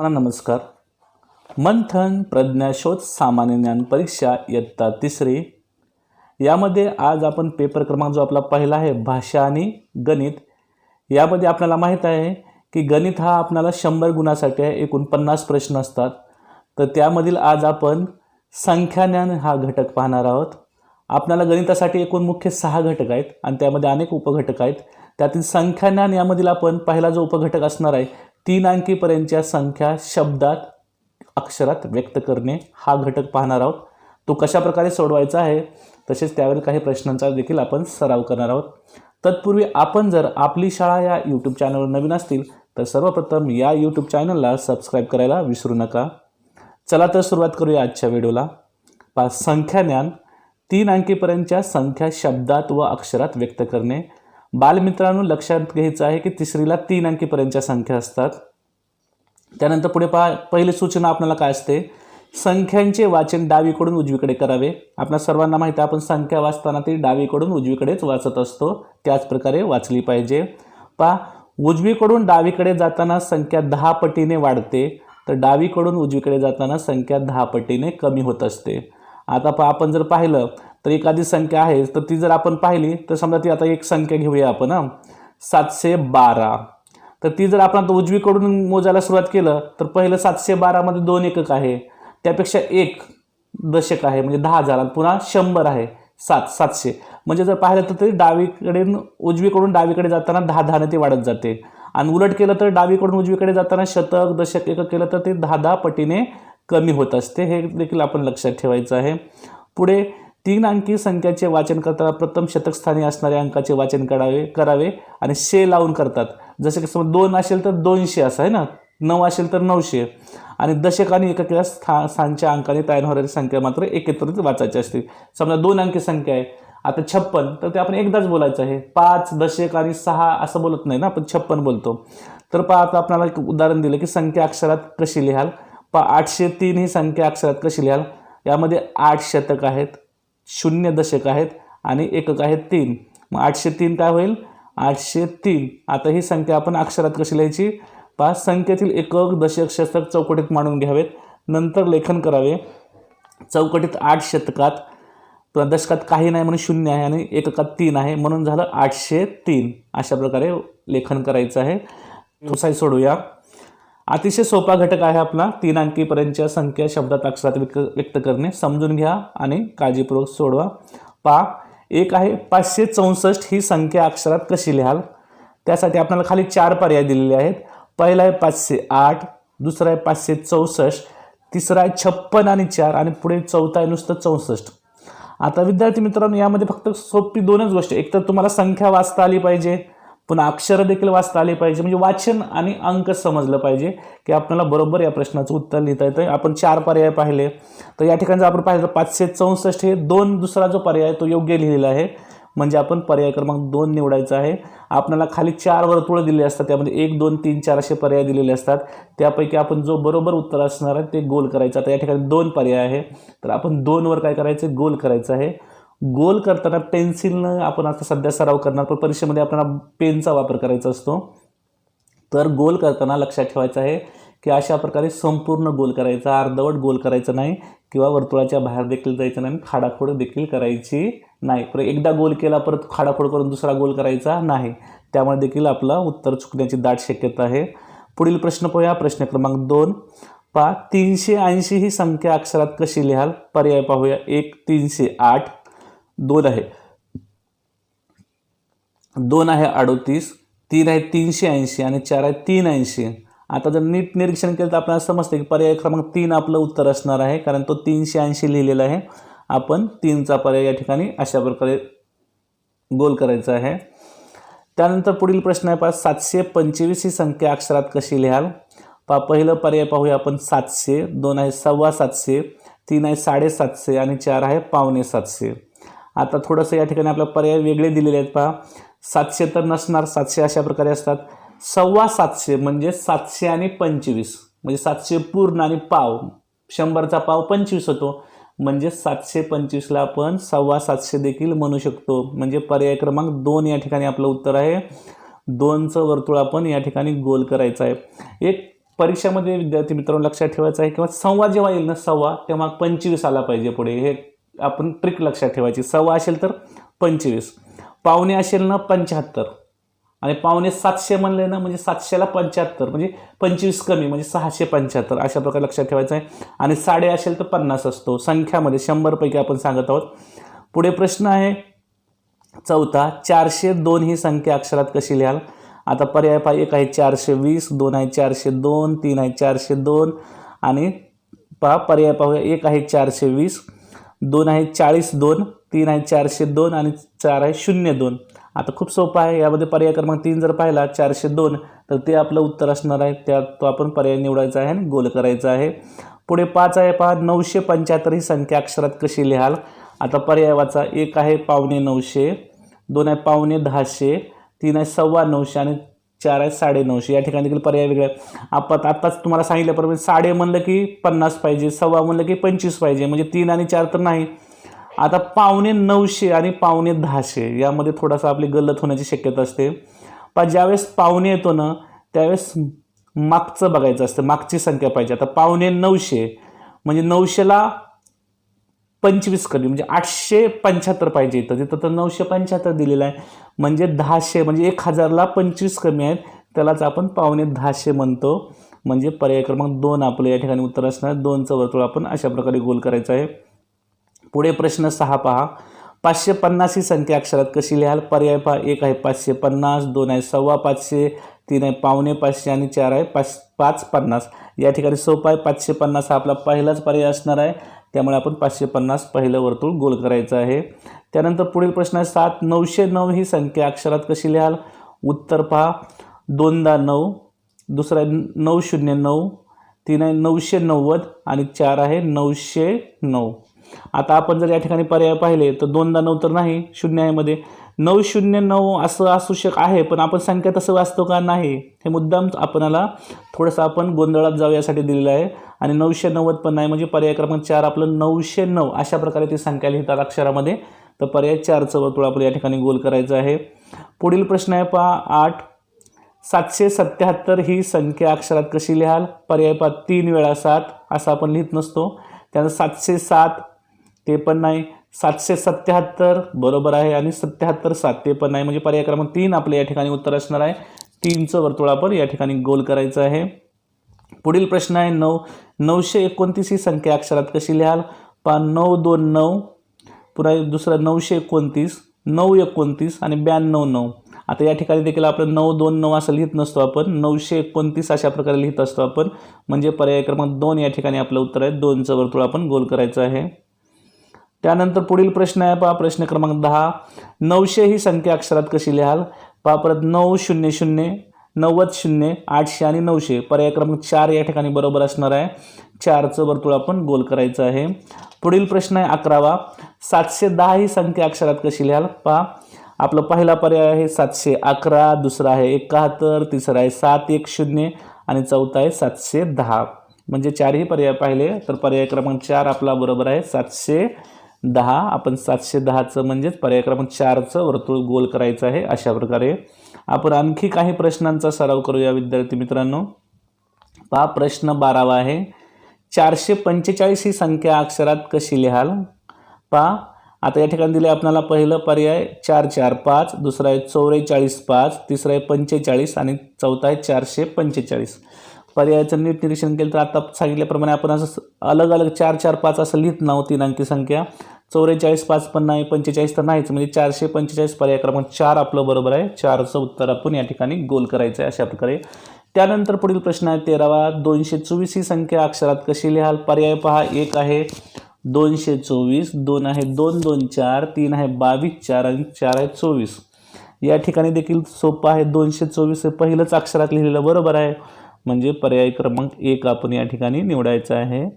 मला नमस्कार. मंथन प्रज्ञाशोध सामान्य ज्ञान परीक्षा इयत्ता तिसरी. यामध्ये आज आपण पेपर क्रमांक जो आपला पहिला आहे भाषा आणि गणित यामध्ये आपल्याला माहीत आहे की गणित हा आपल्याला शंभर गुणासाठी आहे एकूण पन्नास प्रश्न असतात. तर त्यामधील आज आपण संख्याज्ञान हा घटक पाहणार आहोत. आपल्याला गणितासाठी एकूण मुख्य सहा घटक आहेत आणि त्यामध्ये अनेक उपघटक आहेत. त्यातील संख्याज्ञान यामधील आपण पहिला जो उपघटक असणार आहे तीन अंकीपर्यंतच्या संख्या शब्दात अक्षरात व्यक्त करणे हा घटक पाहणार आहोत. तो कशा प्रकारे सोडवायचा आहे? तसेच त्यावेळी काही प्रश्नांचा देखील आपण सराव करणार आहोत. तत्पूर्वी आपण जर आपली शाळा या यूट्यूब चॅनलवर नवीन असतील तर सर्वप्रथम या यूट्यूब चॅनलला सबस्क्राईब करायला विसरू नका. चला तर सुरुवात करूया आजच्या व्हिडिओला. पा संख्याज्ञान तीन अंकीपर्यंतच्या संख्या शब्दात व अक्षरात व्यक्त करणे. बालमित्रांनो लक्षात घ्यायचं आहे की तिसरीला तीन अंकीपर्यंतच्या संख्या असतात. त्यानंतर पुढे पहा पहिली सूचना आपल्याला काय असते? संख्यांचे वाचन डावीकडून उजवीकडे करावे. आपल्या सर्वांना माहिती आहे आपण संख्या वाचताना ती डावीकडून उजवीकडेच वाचत असतो. त्याच प्रकारे वाचली पाहिजे. पहा उजवीकडून डावीकडे जाताना संख्या दहा पटीने वाढते तर डावीकडून उजवीकडे जाताना संख्या दहा पटीने कमी होत असते. आता पहा आपण जर पाहिलं तर एखादी संख्या आहे तर ती जर आपण पाहिली तर समजा ती आता एक संख्या घेऊया आपण सातशे बारा. तर ती जर आपण आता उजवीकडून मोजायला सुरुवात केलं तर पहिलं सातशे बारामध्ये दोन एकक आहे. त्यापेक्षा एक दशक आहे म्हणजे दहा हजार पुन्हा शंभर आहे सात सातशे. म्हणजे जर पाहिलं तर ते डावीकडे उजवीकडून डावीकडे जाताना दहा दहाने ते वाढत जाते. आणि उलट केलं तर डावीकडून उजवीकडे जाताना शतक दशक एकक केलं तर ते दहा दहा पटीने कमी होत असते. हे देखील आपण लक्षात ठेवायचं आहे. पुढे तीन अंकी संख्याचे वाचन करताना प्रथम शतकस्थानी असणाऱ्या अंकाचे वाचन करावे करावे आणि शे लावून करतात. जसे की समजा दोन असेल तर दोनशे असं आहे ना? नऊ असेल तर नऊशे. आणि दशक आणि एकक स्था स्थानच्या अंकाने तयार होणारी संख्या मात्र एकत्रित वाचायची असते. समजा दोन अंकी संख्या आहे. आता छप्पन तर ते आपण एकदाच बोलायचं आहे. पाच दशक आणि सहा असं बोलत नाही ना? आपण छप्पन बोलतो. तर पहा आता आपल्याला एक उदाहरण दिलं की संख्या अक्षरात कशी लिहाल? पहा आठशे तीन ही संख्या अक्षरात कशी लिहाल? यामध्ये आठ शतक आहेत. शून्य दशक आहेत आणि एकक आहेत तीन. मग आठशे तीन काय होईल? आठशे तीन. आता ही संख्या आपण अक्षरात कशी लिहायची? पहा संख्येतील एकक दशक शतक चौकटीत मांडून घ्यावेत. नंतर लेखन करावे. चौकटीत आठ शतकात दशकात काही नाही म्हणून शून्य आहे आणि एककात तीन आहे. म्हणून झालं आठशे तीन. अशा प्रकारे लेखन करायचं आहे. तुसाई सोडूया. अतिशय सोपा घटक आहे आपला. तीन अंकीपर्यंतच्या संख्या शब्दात अक्षरात व्यक्त व्यक्त करणे. समजून घ्या आणि काळजीपूर्वक सोडवा. पा एक आहे पाचशे चौसष्ट ही संख्या अक्षरात कशी लिहाल? त्यासाठी आपल्याला खाली चार पर्याय दिलेले आहेत. पहिला आहे पाचशे आठ दुसरा आहे पाचशे चौसष्ट तिसरा आहे छप्पन आणि चार आणि पुढे चौथा आहे नुसतं चौसष्ट. आता विद्यार्थी मित्रांनो यामध्ये फक्त सोपी दोनच गोष्टी एक तर तुम्हाला संख्या वाचता आली पाहिजे. पुन्हा अक्षरं देखील वाचता आली पाहिजे. म्हणजे वाचन आणि अंक समजलं पाहिजे की आपल्याला बरोबर या प्रश्नाचं उत्तर लिहिता येतं. आपण चार पर्याय पाहिले. तर या ठिकाणी जर आपण पाहिलं तर पाचशे चौसष्ट हे दोन दुसरा जो पर्याय आहे तो योग्य लिहिलेला आहे. म्हणजे आपण पर्याय क्रमांक दोन निवडायचा आहे. आपल्याला खाली चार वर्तुळं दिले असतात. त्यामध्ये एक दोन तीन चार असे पर्याय दिलेले असतात. त्यापैकी आपण जो बरोबर उत्तर असणार आहे ते गोल करायचं. आता या ठिकाणी दोन पर्याय आहे. तर आपण दोनवर काय करायचं? गोल करायचं आहे. गोल करताना पेन्सिलनं आपण आता सध्या सराव करणार पण परीक्षेमध्ये आपल्याला पेनचा वापर करायचा असतो. तर गोल करताना लक्षात ठेवायचं आहे की अशा प्रकारे संपूर्ण गोल करायचा अर्धवट गोल करायचं नाही किंवा वर्तुळाच्या बाहेर देखील जायचं नाही आणि खाडाखोड देखील करायची नाही. परत एकदा गोल केला परत खाडाखोड करून दुसरा गोल करायचा नाही. त्यामुळे देखील आपलं उत्तर चुकण्याची दाट शक्यता आहे. पुढील प्रश्न पाहूया. प्रश्न क्रमांक दोन. पा तीनशे ऐंशी ही संख्या अक्षरात कशी लिहाल? पर्याय पाहूया. एक तीनशे आठ. दोन आहे. दोन आहे अडोतीस तीन आहे तीनशे ऐंशी आणि चार आहे तीन ऐंशी. आता जर नीट निरीक्षण केलं तर आपल्याला समजते की पर्याय क्रमांक तीन आपलं उत्तर असणार आहे कारण तो तीनशे ऐंशी लिहिलेला आहे. आपण तीनचा पर्याय या ठिकाणी अशा प्रकारे गोल करायचा आहे. त्यानंतर पुढील प्रश्न आहे पहा सातशे पंचवीस ही संख्या अक्षरात कशी लिहाल? पहा पहिलं पर्याय पाहूया आपण सातशे दोन आहे सव्वा सातशे तीन आहे साडेसातशे आणि चार आहे पावणे सातशे. आता थोडंसं या ठिकाणी आपल्या पर्याय वेगळे दिलेले आहेत पहा. सातशे तर नसणार सातशे अशा प्रकारे असतात. सव्वा सातशे म्हणजे सातशे आणि पंचवीस. म्हणजे सातशे पूर्ण आणि पाव. शंभरचा पाव पंचवीस होतो. म्हणजे सातशे पंचवीसला आपण सव्वा सातशे देखील म्हणू शकतो. म्हणजे पर्याय क्रमांक दोन या ठिकाणी आपलं उत्तर आहे. दोनचं वर्तुळ आपण या ठिकाणी गोल करायचं आहे. एक परीक्षामध्ये विद्यार्थी मित्रांनो लक्षात ठेवायचं आहे किंवा सव्वा जेव्हा येईल ना सव्वा तेव्हा पंचवीस आला पाहिजे पुढे. हे आपण ट्रिक लक्षात ठेवायची. सव्वा असेल तर पंचवीस. पावणे असेल ना पंच्याहत्तर. आणि पावणे सातशे म्हणले ना म्हणजे सातशेला पंच्याहत्तर. म्हणजे पंचवीस कमी म्हणजे सहाशे पंच्याहत्तर. अशा प्रकारे लक्षात ठेवायचं आहे. आणि साडे असेल तर पन्नास असतो. संख्यामध्ये शंभरपैकी आपण सांगत आहोत. पुढे प्रश्न आहे. चौथा चारशे दोन ही संख्या अक्षरात कशी लिहाल? आता पर्याय पहा. एक आहे चारशे वीस दोन आहे चारशे दोन तीन आहे चारशे दोन. आणि पहा पर्याय पाहूया. एक आहे चारशे वीस दोन आहे चाळीस दोन तीन आहे चारशे दोन आणि चार आहे शून्य दोन. आता खूप सोपं आहे यामध्ये पर्याय क्रमांक तीन जर पाहिला चारशे दोन तर ते आपलं उत्तर असणार आहे. त्यात तो आपण पर्याय निवडायचा आहे आणि गोल करायचा आहे. पुढे पाच आहे पहा नऊशे पंच्याहत्तर ही संख्या अक्षरात कशी लिहाल? आता पर्याय वाचा. एक आहे पावणे नऊशे दोन आहे पावणे दहाशे तीन आहे सव्वा नऊशे आणि चार आहे साडे नऊशे. या ठिकाणी देखील पर्याय वेगळे आहे. आपण आत्ताच तुम्हाला सांगितल्याप्रमाणे साडे म्हणलं की पन्नास पाहिजे सव्वा म्हणलं की पंचवीस पाहिजे म्हणजे तीन आणि चार तर नाही. आता पावणे नऊशे आणि पावणे दहाशे यामध्ये थोडासा आपली गल्लत होण्याची शक्यता असते. पण ज्यावेळेस पावणे येतो ना त्यावेळेस मागचं बघायचं असतं मागची संख्या पाहिजे. आता पावणे नऊशे म्हणजे नऊशेला पंचवीस कमी म्हणजे आठशे पंच्याहत्तर पाहिजे इथं. तिथं तर नऊशे पंच्याहत्तर दिलेलं आहे. म्हणजे दहाशे म्हणजे एक हजारला पंचवीस कमी आहेत. त्यालाच आपण पावणे दहाशे म्हणतो. म्हणजे पर्याय क्रमांक दोन आपलं या ठिकाणी उत्तर असणार. दोनचं वर्तुळ आपण अशा प्रकारे गोल करायचं आहे. पुढे प्रश्न सहा पहा. पाचशे पन्नास ही संख्या अक्षरात कशी लिहाल? पर्याय पहा. एक आहे पाचशे पन्नास दोन आहे सव्वा पाचशे तीन आहे पावणे पाचशे आणि चार आहे पाच पाच पन्नास. या ठिकाणी सोपा आहे. पाचशे पन्नास हा आपला पहिलाच पर्याय असणार आहे. त्यामुळे आपण पाचशे पन्नास पहिलं वर्तुळ गोल करायचं आहे. त्यानंतर पुढील प्रश्न आहे सात नऊशे नऊ ही संख्या अक्षरात कशी लिहाल? उत्तर पहा दोनदा नऊ दुसरा आहे नऊ शून्य नऊ तीन आहे नऊशे नव्वद आणि चार आहे नऊशे नऊ. आता आपण जर या ठिकाणी पर्याय पाहिले तर दोनदा नऊ तर नाही शून्य आहे मध्ये. नऊ शून्य नऊ असं असू शक आहे पण आपण संख्या तसं वाचतो का नाही हे मुद्दाम आपणाला थोडंसं आपण गोंधळात जाऊ यासाठी दिलेलं आहे. आणि नऊशे नव्वद पण नाही म्हणजे पर्याय क्रमांक चार आपलं नऊशे नऊ अशा प्रकारे ती संख्या लिहितात अक्षरामध्ये. तर पर्याय चारचं वर्तुळ आपलं या ठिकाणी गोल करायचं आहे. पुढील प्रश्न आहे पहा आठ. सातशे सत्याहत्तर ही संख्या अक्षरात कशी लिहाल? पर्याय पहा तीन वेळा सात असं आपण लिहित नसतो. त्यानंतर सातशे सात ते पण नाही. सातशे सत्याहत्तर बरोबर आहे आणि सत्याहत्तर सात ते पण नाही. म्हणजे पर्याय क्रमांक तीन आपले या ठिकाणी उत्तर असणार आहे. तीनचं वर्तुळ आपण या ठिकाणी गोल करायचं आहे. पुढील प्रश्न आहे नऊ. नऊशे एकोणतीस ही संख्या अक्षरात कशी लिहाल? पहा नऊ दोन नऊ. पुन्हा दुसरा नऊशे एकोणतीस नऊ एकोणतीस आणि ब्याण्णव नऊ. आता या ठिकाणी देखील आपण नऊ दोन नऊ असं लिहित नसतो आपण. नऊशे एकोणतीस अशा प्रकारे लिहित असतो आपण. म्हणजे पर्याय क्रमांक दोन या ठिकाणी आपलं उत्तर आहे. दोनचं वर्तुळ आपण गोल करायचं आहे. त्यानंतर पुढील प्रश्न आहे पहा प्रश्न क्रमांक दहा. नऊशे ही संख्या अक्षरात कशी लिहाल? पहा परत नऊ शून्य शून्य नव्वद शून्य आठशे आणि नऊशे. पर्याय क्रमांक चार या ठिकाणी बरोबर असणार आहे. चारचं वर्तुळ आपण गोल करायचं आहे. पुढील प्रश्न आहे अकरावा. सातशे दहा ही संख्या अक्षरात कशी लिहाल? पहा आपला पहिला पर्याय आहे सातशे अकरा दुसरा आहे एकाहत्तर तिसरा आहे सात एक शून्य आणि चौथा आहे सातशे दहा. म्हणजे चारही पर्याय पाहिले तर पर्याय क्रमांक चार आपला बरोबर आहे सातशे दहा आपण सातशे दहाचं म्हणजेच पर्याय क्रमांक चारचं वर्तुळ गोल करायचं आहे अशा प्रकारे. आपण आणखी काही प्रश्नांचा सराव करूया विद्यार्थी मित्रांनो. पहा प्रश्न बारावा आहे. चारशे पंचेचाळीस ही संख्या अक्षरात कशी लिहाल? पहा आता या ठिकाणी दिले आपल्याला पहिलं पर्याय चार चार पाच. दुसरा आहे चौवेचाळीस पाच. तिसरा आहे पंचेचाळीस. आणि चौथा आहे चारशे पंचेचाळीस. पर्यायाचं नीट निरीक्षण केलं तर आता सांगितल्याप्रमाणे आपण असं अलग अलग चार चार पाच असं लिहित नाव तीन अंकी संख्या. चौवेचाळीस पाच पण नाही पंचेचाळीस तर नाहीच. म्हणजे चारशे पंचेचाळीस पर्याय क्रमांक चार आपलं बरोबर आहे. चारचं उत्तर आपण या ठिकाणी गोल करायचं आहे अशा प्रकारे. त्यानंतर पुढील प्रश्न आहे तेरावा. दोनशे चोवीस ही संख्या अक्षरात कशी लिहाल? पर्याय पहा. एक आहे दोनशे चोवीस दोन आहे दोन दोन चार तीन आहे बावीस चार आणि चार आहे चोवीस. या ठिकाणी देखील सोपं आहे. दोनशे चोवीस हे पहिलंच अक्षरात लिहिलेलं बरोबर आहे. म्हणजे पर्याय क्रमांक एक आपण या ठिकाणी निवडायचा आहे.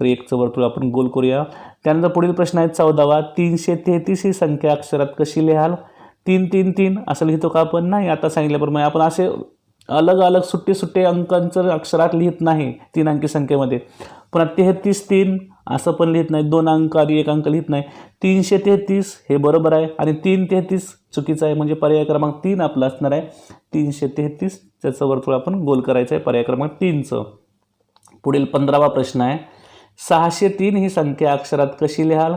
तर एकचं वर्तुळ आपण गोल करूया. त्यानंतर पुढील प्रश्न आहे चौदावा. तीनशे तेहतीस ही संख्या अक्षरात कशी लिहाल? तीन तीन तीन असं लिहितो का आपण? नाही आता सांगितल्याप्रमाणे आपण असे अलग अलग सुट्टे सुट्टे अंकांचं अक्षरात लिहित नाही तीन अंकी संख्येमध्ये. पुन्हा तेहतीस तीन असं पण लिहित नाही दोन अंक आणि एक अंक लिहित नाही. तीनशे तेहतीस हे बरोबर आहे आणि तीन तेहतीस चुकीचं आहे म्हणजे पर्याय क्रमांक तीन आपला असणार आहे. तीनशे तेहतीस त्याचं वर्तुळ आपण गोल करायचं आहे पर्याय क्रमांक तीनचं. पुढील पंधरावा प्रश्न आहे. सहाशे तीन ही संख्या अक्षरात कशी लिहाल?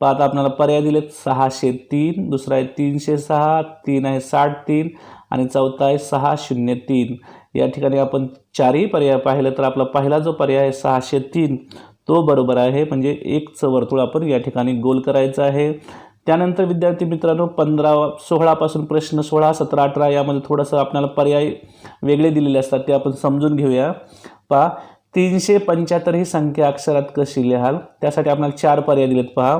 पाहता आपल्याला पर्याय दिलेत. सहाशे तीन दुसरा आहे तीनशे सहा तीन आहे साठ तीन आणि चौथा आहे सहा शून्य तीन. या ठिकाणी आपण चारही पर्याय पाहिलं तर आपला पहिला जो पर्याय आहे सहाशे तीन. तो बरोबर आहे. म्हणजे एकचं वर्तुळ आपण या ठिकाणी गोल करायचं आहे. त्यानंतर विद्यार्थी मित्रांनो पंधरा सोळापासून प्रश्न सोळा सतरा अठरा यामध्ये थोडंसं आपल्याला पर्याय वेगळे दिलेले असतात. ते आपण समजून घेऊया. पहा तीनशे पंच्याहत्तर ही संख्या अक्षरात कशी लिहाल? त्यासाठी आपल्याला चार पर्याय दिलेत. पहा.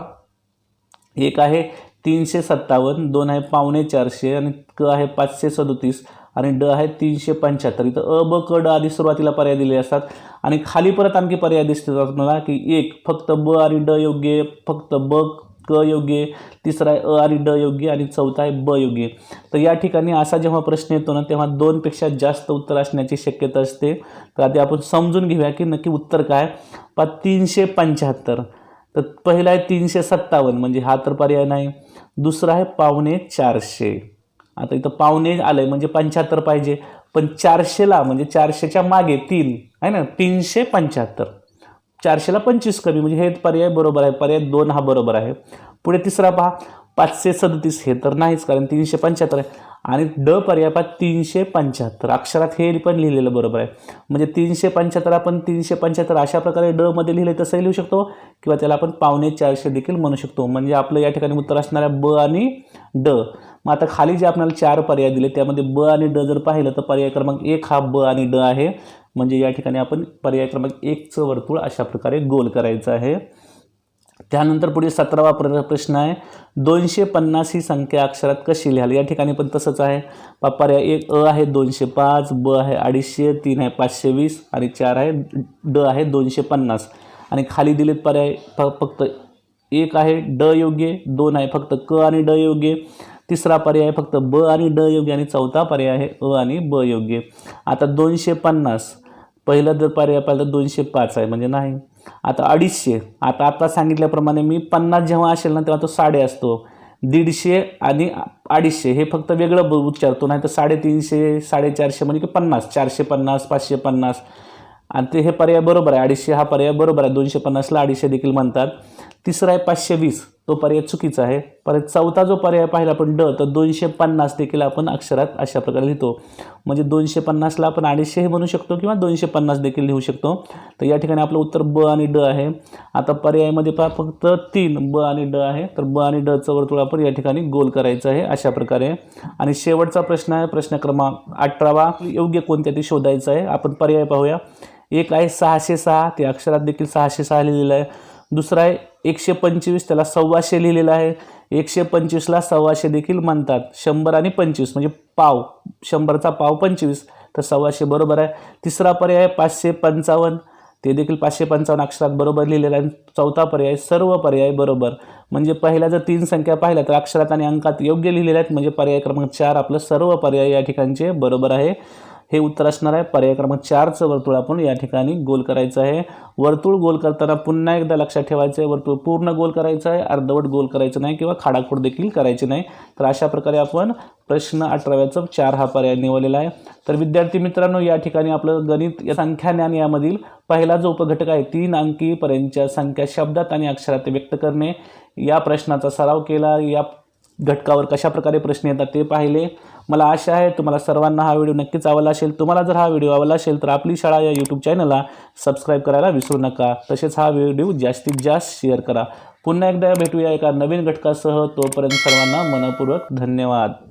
एक आहे तीनशे सत्तावन्न दोन आहे पावणे चारशे आणि क आहे पाचशे सदोतीस आणि ड आहे तीनशे पंच्याहत्तर. इथं अ ब क ड आधी सुरुवातीला पर्याय दिले असतात. आणि खाली परत आणखी पर्याय दिसतात तुम्हाला की एक फक्त ब आणि ड योग्य फक्त ब क योग्य तिसरा आहे अ आणि ड योग्य आणि चौथा आहे ब योग्य. तर या ठिकाणी असा जेव्हा प्रश्न येतो ना तेव्हा दोनपेक्षा जास्त उत्तर असण्याची शक्यता असते. तर आधी आपण समजून घेऊया की नक्की उत्तर काय पा तीनशे पंच्याहत्तर. तर पहिला आहे तीनशे सत्तावन्न म्हणजे हा तर पर्याय नाही. दुसरा आहे पावणे चारशे. आता इथं पावणे आलं आहे म्हणजे पंच्याहत्तर पाहिजे. पण चारशेला म्हणजे चारशेच्या मागे तीन आहे ना? तीनशे पंच्याहत्तर. चारशेला पंचवीस कमी म्हणजे हे पर्याय बरोबर आहे. पर्याय दोन हा बरोबर आहे. पुढे तिसरा पहा. पाचशे सदतीस हे तर नाहीच कारण तीनशे पंच्याहत्तर आहे. आणि ड पर्याय तीनशे पंच्याहत्तर. अक्षरात हे पण लिहिलेलं बरोबर आहे. म्हणजे तीनशे पंच्याहत्तर आपण तीनशे पंच्याहत्तर अशा प्रकारे ड मध्ये लिहिले तसंही लिहू शकतो किंवा त्याला आपण पावणे चारशे देखील म्हणू शकतो. म्हणजे आपलं या ठिकाणी उत्तर असणार आहे ब आणि ड. मग आता खाली जे आपल्याला चार पर्याय दिले त्यामध्ये ब आणि ड जर पाहिलं तर पर्याय क्रमांक एक हा ब आणि ड आहे. म्हणजे या ठिकाणी आपण पर्याय क्रमांक एकचं वर्तुळ अशा प्रकारे गोल करायचं आहे. त्यानंतर पुढे सतरावा प्र प्रश्न आहे. दोनशे पन्नास ही संख्या अक्षरात कशी लिहाल या ठिकाणी पण तसंच आहे. पा पर्याय एक अ आहे दोनशे पाच ब आहे अडीचशे तीन आहे पाचशे वीस आणि चार आहे ड आहे दोनशे पन्नास. आणि खाली दिलेत पर्याय फ फक्त एक आहे ड योग्य दोन आहे फक्त क आणि ड योग्य तिसरा पर्याय फक्त ब आणि ड योग्य आणि चौथा पर्याय आहे अ आणि ब योग्य. आता दोनशे पन्नास पहिला जर पर्याय पाहिलं तर दोनशे पाच आहे म्हणजे नाही. आता अडीचशे. आता आता सांगितल्याप्रमाणे मी पन्नास जेव्हा असेल ना तेव्हा तो साडे असतो. दीडशे आणि अडीचशे हे फक्त वेगळं उच्चारतो नाही तर साडेतीनशे साडेचारशे म्हणजे की पन्नास चारशे पन्नास पाचशे पन्नास. आणि ते हे पर्याय बरोबर आहे. अडीचशे हा पर्याय बरोबर आहे. दोनशे पन्नासला अडीचशे देखील म्हणतात. तिसरा आहे पाचशे वीस. तो पर्याय चुकीचा आहे. परत चौथा जो पर्याय पाहिला आपण ड तर दोनशे पन्नास देखील आपण अक्षरात अशा प्रकारे लिहितो. म्हणजे दोनशे पन्नासला आपण अडीचशे हे म्हणू शकतो किंवा दोनशे पन्नास देखील लिहू शकतो. तर या ठिकाणी आपलं उत्तर ब आणि ड आहे. आता पर्यायामध्ये पहा फक्त तीन ब आणि ड आहे. तर ब आणि डचं वर्तुळ आपण या ठिकाणी गोल करायचं आहे अशा प्रकारे. आणि शेवटचा प्रश्न आहे प्रश्न क्रमांक अठरावा. योग्य कोणत्या ते शोधायचं आहे. आपण पर्याय पाहूया. एक आहे सहाशे सहा. ते अक्षरात देखील सहाशे सहा लिहिलेलं आहे. दुसरा आहे एकशे पंचवीस त्याला सव्वाशे लिहिलेलं आहे. एकशे पंचवीसला सव्वाशे देखील म्हणतात. शंभर आणि पंचवीस म्हणजे पाव. शंभरचा पाव पंचवीस तर सव्वाशे बरोबर आहे. तिसरा पर्याय पाचशे पंचावन्न. ते देखील पाचशे पंचावन्न अक्षरात बरोबर लिहिलेलं आहे. चौथा पर्याय सर्व पर्याय बरोबर. म्हणजे पहिल्या जर तीन संख्या पाहिल्या तर अक्षरात आणि अंकात योग्य लिहिलेल्या आहेत. म्हणजे पर्याय क्रमांक चार आपलं सर्व पर्याय या ठिकाणचे बरोबर आहे. हे उत्तर असणार आहे. पर्याय क्रमांक चारचं वर्तुळ आपण या ठिकाणी गोल करायचं आहे. वर्तुळ गोल करताना पुन्हा एकदा लक्षात ठेवायचं आहे वर्तुळ पूर्ण गोल करायचं आहे. अर्धवट गोल करायचं नाही किंवा खाडाखोड देखील करायची नाही. तर अशा प्रकारे आपण प्रश्न अठराव्याचं चार हा पर्याय निवडलेला आहे. तर विद्यार्थी मित्रांनो या ठिकाणी आपलं गणित या संख्या ज्ञान यामधील पहिला जो उपघटक आहे तीन अंकीपर्यंतच्या संख्या शब्दात आणि अक्षरात व्यक्त करणे. या प्रश्नाचा सराव केला. या घटकावर कशाप्रकारे प्रश्न येतात ते पाहिले. मला आशा आहे तुम्हाला सर्वांना हा व्हिडिओ नक्कीच आवडला असेल. तुम्हाला जर हा व्हिडिओ आवडला असेल तर आपली शाळा या यूट्यूब चॅनलला सबस्क्राईब करायला विसरू नका. तसेच हा व्हिडिओ जास्तीत जास्त शेअर करा. पुन्हा एकदा भेटूया एका नवीन घटकासह. तोपर्यंत सर्वांना मनपूर्वक धन्यवाद.